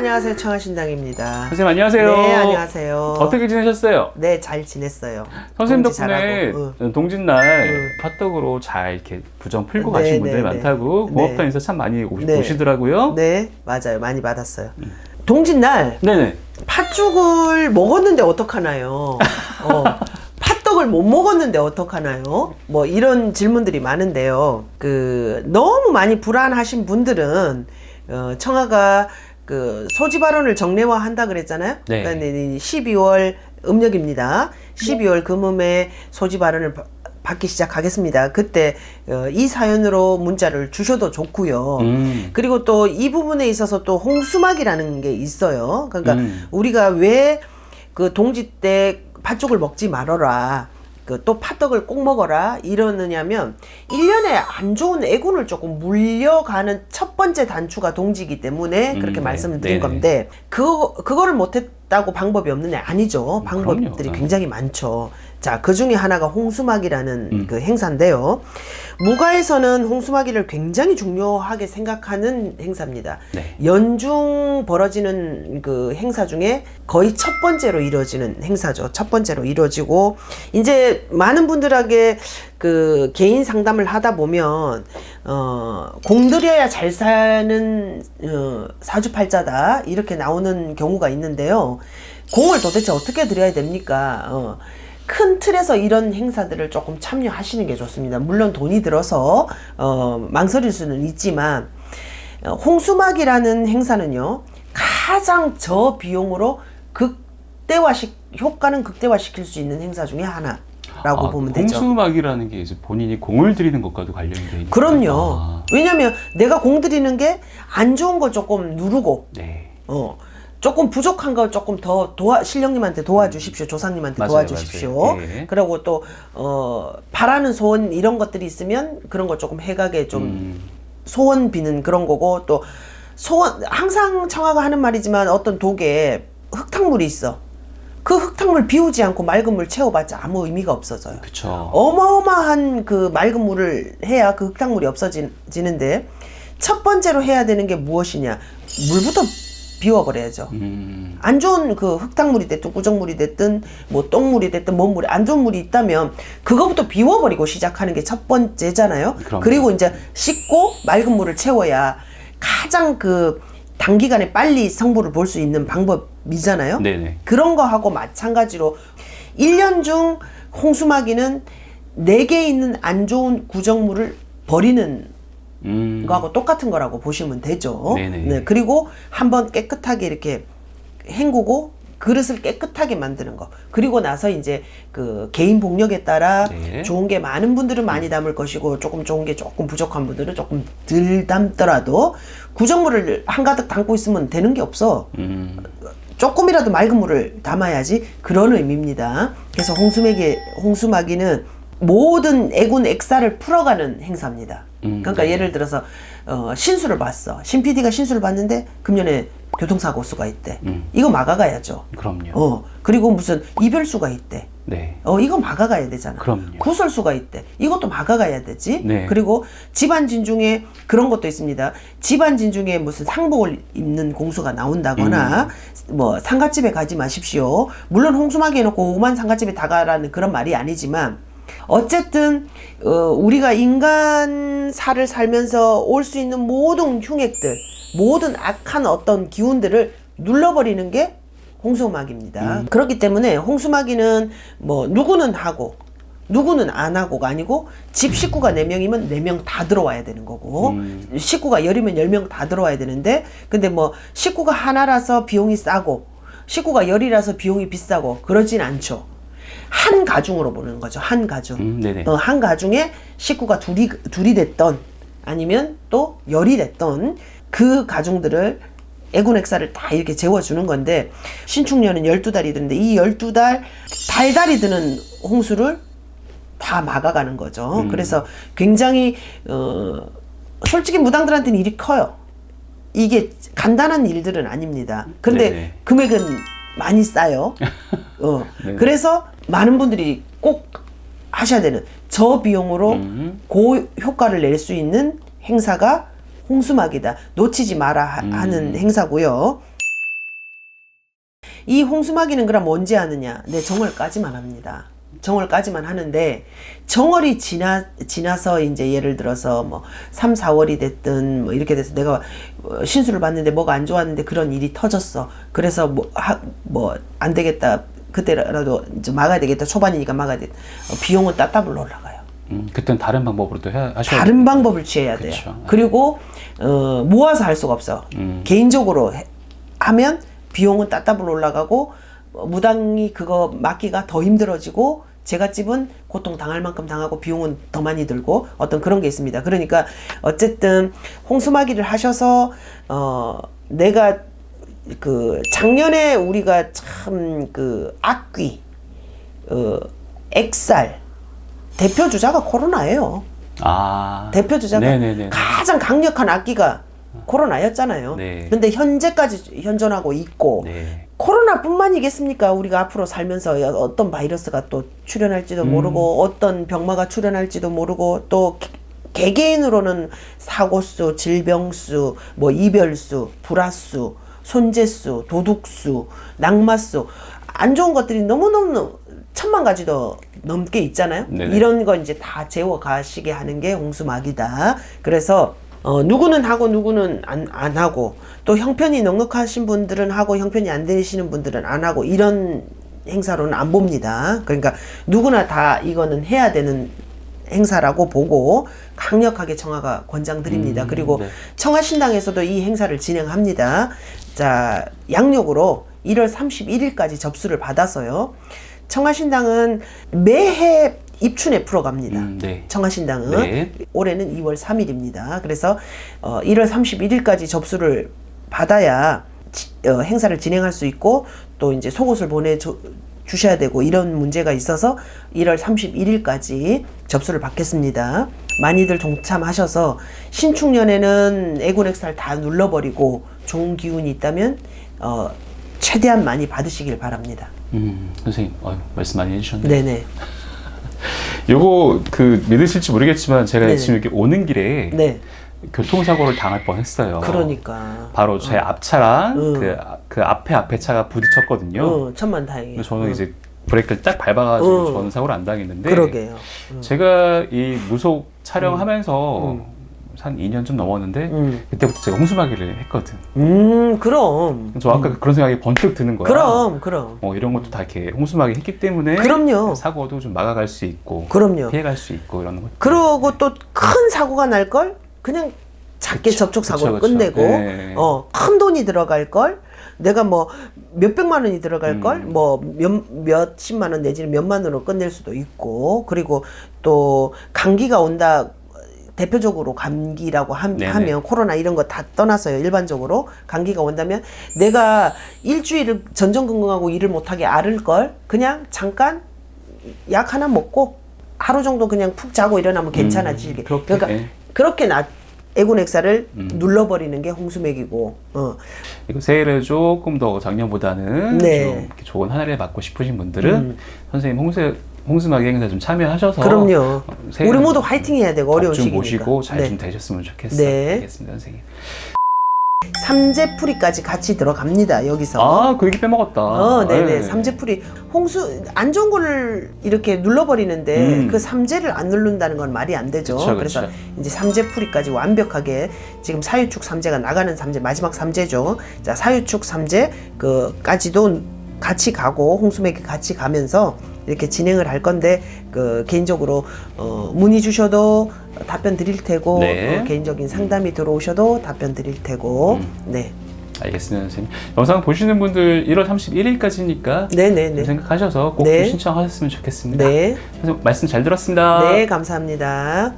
안녕하세요. 청하신당입니다. 선생님 안녕하세요. 네, 안녕하세요. 어떻게 지내셨어요? 네, 잘 지냈어요. 선생님 동지 덕분에 잘하고, 응. 동짓날 응. 팥떡으로 잘 이렇게 부정 풀고 네, 가신 분들이 네, 많다고 네. 고맙다 네. 인사 참 많이 오시, 네. 오시더라고요. 네, 맞아요. 많이 받았어요. 동짓날 네네. 팥죽을 먹었는데 어떡하나요? 어, 팥떡을 못 먹었는데 어떡하나요? 뭐 이런 질문들이 많은데요. 그 너무 많이 불안하신 분들은 어, 청아가 그 소지 발언을 정례화한다 그랬잖아요. 네. 그러니까 12월 음력입니다. 12월 금음에 소지 발언을 바- 받기 시작하겠습니다. 그때 어, 이 사연으로 문자를 주셔도 좋고요. 음. 그리고 또 이 부분에 있어서 또 홍수막이라는 게 있어요. 그러니까 음. 우리가 왜 그 동지 때 팥죽을 먹지 말아라. 그또 팥떡을 꼭 먹어라 이러느냐면 일년에 안 좋은 애군을 조금 물려가는 첫 번째 단추가 동지이기 때문에 음, 그렇게 네. 말씀을 드린 네네. 건데 그거 그거를 못했 다고 방법이 없느냐 아니죠 방법들이 그럼요. 굉장히 많죠 자 그 중에 하나가 홍수막이라는 음. 그 행사인데요 무가에서는 홍수막이를 굉장히 중요하게 생각하는 행사입니다 네. 연중 벌어지는 그 행사 중에 거의 첫 번째로 이루어지는 행사죠. 첫 번째로 이루어지고 이제 많은 분들에게 그 개인 상담을 하다 보면 어 공들여야 잘 사는 어, 사주팔자다 이렇게 나오는 경우가 있는데요. 공을 도대체 어떻게 드려야 됩니까? 어. 큰 틀에서 이런 행사들을 조금 참여하시는 게 좋습니다. 물론 돈이 들어서 어, 망설일 수는 있지만 어, 홍수막이라는 행사는요 가장 저비용으로 극대화식 효과는 극대화시킬 수 있는 행사 중에 하나 라고 아, 보면 되죠. 홍수막이라는 게 이제 본인이 공을 들이는 것과도 관련이 돼 있는 그럼요. 아, 왜냐면 내가 공 들이는 게 안 좋은 거 조금 누르고 네. 어 조금 부족한 거 조금 더 도와 실령님한테 도와주십시오 조상님한테 맞아요, 도와주십시오 맞아요. 예. 그리고 또 어 바라는 소원 이런 것들이 있으면 그런 거 조금 해가게 좀 음, 소원 비는 그런 거고 또 소원 항상 청아가 하는 말이지만 어떤 독에 흙탕물이 있어 그 흙탕물 비우지 않고 맑은 물 채워봤자 아무 의미가 없어져요 그쵸. 어마어마한 그 맑은 물을 해야 그 흙탕물이 없어지는데 첫 번째로 해야 되는 게 무엇이냐 물부터 비워버려야죠 음, 안 좋은 그 흙탕물이 됐든 꾸정물이 됐든 뭐 똥물이 됐든 뭔 물이 안 좋은 물이 있다면 그거부터 비워버리고 시작하는 게 첫 번째잖아요. 그럼요. 그리고 이제 씻고 맑은 물을 채워야 가장 그 단기간에 빨리 성부를 볼 수 있는 방법 이잖아요. 네네. 그런 거하고 마찬가지로 1년 중 홍수마기는 내게 있는 안 좋은 구정물을 버리는 음, 거하고 똑같은 거라고 보시면 되죠. 네네. 네, 그리고 한번 깨끗하게 이렇게 헹구고 그릇을 깨끗하게 만드는 거. 그리고 나서 이제 그 개인 복력에 따라 네. 좋은 게 많은 분들은 많이 담을 것이고 조금 좋은 게 조금 부족한 분들은 조금 덜 담더라도 구정물을 한가득 담고 있으면 되는 게 없어. 음, 조금이라도 맑은 물을 담아야지 그런 의미입니다. 그래서 홍수막이 홍수막이는 모든 애군 액사를 풀어가는 행사입니다. 음, 그러니까 네. 예를 들어서 어, 신수를 봤어. 신 PD가 신수를 봤는데 금년에 교통사고 수가 있대. 음. 이거 막아가야죠. 그럼요. 어 그리고 무슨 이별 수가 있대. 네. 어 이거 막아가야 되잖아. 그럼요. 구설 수가 있대. 이것도 막아가야 되지. 네. 그리고 집안 진 중에 그런 것도 있습니다. 집안 진 중에 무슨 상복을 입는 공수가 나온다거나 음. 뭐 상갓집에 가지 마십시오. 물론 홍수막이 해놓고 오만 상갓집에 다 가라는 그런 말이 아니지만 어쨌든 어, 우리가 인간사를 살면서 올 수 있는 모든 흉액들, 모든 악한 어떤 기운들을 눌러버리는 게 홍수막입니다. 그렇기 때문에 홍수막이는 뭐 누구는 하고 누구는 안 하고가 아니고 집 식구가 네명이면 네 명 다 들어와야 되는 거고 음. 식구가 열이면 열 명 다 들어와야 되는데 근데 뭐 식구가 하나라서 비용이 싸고 식구가 열이라서 비용이 비싸고 그러진 않죠. 한 가중으로 보는 거죠. 한 가중. 음, 네네. 어, 한 가중에 식구가 둘이 둘이 됐던 아니면 또 열이 됐던 그 가중들을 애군액사를 다 이렇게 재워주는 건데 신축년은 12달이 드는데 이 12달 달달이 드는 홍수를 다 막아가는 거죠. 음. 그래서 굉장히 어 솔직히 무당들한테는 일이 커요. 이게 간단한 일들은 아닙니다. 근데 네네. 금액은 많이 싸요. 어. 그래서 많은 분들이 꼭 하셔야 되는 저 비용으로 음. 고 효과를 낼 수 있는 행사가 홍수막이다. 놓치지 마라 하- 음. 하는 행사고요. 이 홍수막이는 그럼 언제 하느냐? 네, 정월까지만 합니다. 정월까지만 하는데 정월이 지나 지나서 이제 예를 들어서 뭐 3, 4월이 됐든 뭐 이렇게 돼서 내가 어, 신수를 봤는데 뭐가 안 좋았는데 그런 일이 터졌어. 그래서 뭐안 되겠다. 그때라도 이제 막아야 되겠다. 초반이니까 막아야 돼. 어, 비용은 따따블로 올라가요. 음, 그땐 다른 방법으로 또 해, 하셔야 다른 방법을 취해야 돼요. 그쵸. 그리고 어, 모아서 할 수가 없어. 음. 개인적으로 해- 하면 비용은 따따블로 올라가고 어, 무당이 그거 맡기가 더 힘들어지고 제가 집은 고통 당할 만큼 당하고 비용은 더 많이 들고 어떤 그런 게 있습니다. 그러니까 어쨌든 홍수마기를 하셔서 어 내가 그 작년에 우리가 참 그 악귀 어 액살 대표 주자가 코로나예요. 아. 대표 주자가 네네네. 가장 강력한 악기가 코로나였잖아요. 네. 근데 현재까지 현존하고 있고 네. 코로나뿐만이겠습니까? 우리가 앞으로 살면서 어떤 바이러스가 또 출현할지도 음. 모르고 어떤 병마가 출현할지도 모르고 또 개- 개개인으로는 사고수, 질병수, 뭐 이별수, 불화수, 손재수, 도둑수, 낙마수 안 좋은 것들이 너무너무 천만 가지도 넘게 있잖아요. 네네. 이런 거 이제 다 재워 가시게 하는 게 홍수막이다. 그래서 어, 누구는 하고 누구는 안, 안 하고 또 형편이 넉넉하신 분들은 하고 형편이 안 되시는 분들은 안 하고 이런 행사로는 안 봅니다. 그러니까 누구나 다 이거는 해야 되는 행사라고 보고 강력하게 청하가 권장드립니다. 음, 그리고 네. 청하신당에서도 이 행사를 진행합니다. 자, 양력으로 1월 31일까지 접수를 받아서요. 청하신당은 매해 입춘에 풀어갑니다. 음, 네. 청하신당은 네. 올해는 2월 3일입니다. 그래서 어, 1월 31일까지 접수를 받아야 지- 어, 행사를 진행할 수 있고 또 이제 속옷을 보내 주, 주셔야 되고 이런 문제가 있어서 1월 31일까지 접수를 받겠습니다. 많이들 동참하셔서 신축년에는 애군액살 다 눌러버리고 좋은 기운이 있다면 어, 최대한 많이 받으시길 바랍니다. 음, 선생님, 어휴, 말씀 많이 해주셨네요. 네네. 요거 그 믿으실지 모르겠지만 제가 네네. 지금 이렇게 오는 길에 네. 교통사고를 당할 뻔했어요. 그러니까. 바로 제 앞차랑 응. 그, 그 앞에 앞에 차가 부딪혔거든요. 어, 천만 다행이에요. 저는 어. 이제 브레이크를 딱 밟아가지고 응. 저는 사고를 안 당했는데 그러게요. 음. 제가 이 무속 촬영하면서 음. 한 2년 좀 넘었는데 음. 그때부터 제가 홍수마기를 했거든. 음, 그럼. 저 아까 그런 생각이 번뜩 드는 거야. 그럼, 그럼. 어, 이런 것도 다 이렇게 홍수마기 했기 때문에 그럼요. 사고도 좀 막아갈 수 있고 그럼요. 피해갈 수 있고 이런 것. 그러고 또 큰 사고가 날 걸 그냥 작게 접촉 사고로. 끝내고 네. 어, 큰 돈이 들어갈 걸 내가 뭐 몇백만 원이 들어갈 걸 음. 뭐 몇 몇십만 원 내지는 몇만 원으로 끝낼 수도 있고 그리고 또 감기가 온다 대표적으로 감기라고 함-. 하면 코로나 이런 거 다 떠나서요 일반적으로 감기가 온다면 내가 일주일을 전전긍긍하고 일을 못하게 앓을 걸 그냥 잠깐 약 하나 먹고 하루 정도 그냥 푹 자고 일어나면 괜찮아지게. 음, 그렇게, 그러니까 예. 그렇게 나 애군액살을 음. 눌러버리는 게 홍수맥이고. 어. 새해를 조금 더 작년보다는 네. 좀 이렇게 좋은 한 해를 맞고 싶으신 분들은 음. 선생님 홍수 홍수마기 행사 좀 참여하셔서 그럼요. 어, 우리 모두 화이팅 해야 되고 어려운 좀 시기니까. 모시고 잘 네. 좀 되셨으면 좋겠어요. 네. 알겠습니다, 선생님. 삼재풀이까지 같이 들어갑니다. 여기서. 아, 그 얘기 빼먹었다. 어, 네네. 네. 삼재풀이 홍수 안 좋은 거를 이렇게 눌러버리는데 음. 그 삼재를 안 누른다는 건 말이 안 되죠. 그쵸, 래서 그쵸. 이제 삼재풀이까지 완벽하게 지금 사유축 삼재가 나가는 삼재 마지막 삼재죠. 자 사유축 삼재 그까지도 같이 가고 홍수맥이 같이 가면서 이렇게 진행을 할 건데 그 개인적으로 어, 문의 주셔도 답변 드릴 테고 네. 어, 개인적인 상담이 들어오셔도 답변 드릴 테고 음. 네 알겠습니다, 선생님. 영상 보시는 분들 1월 31일까지니까 네네네 생각하셔서 꼭 네. 좀 신청하셨으면 좋겠습니다. 네. 선생님 말씀 잘 들었습니다. 네 감사합니다.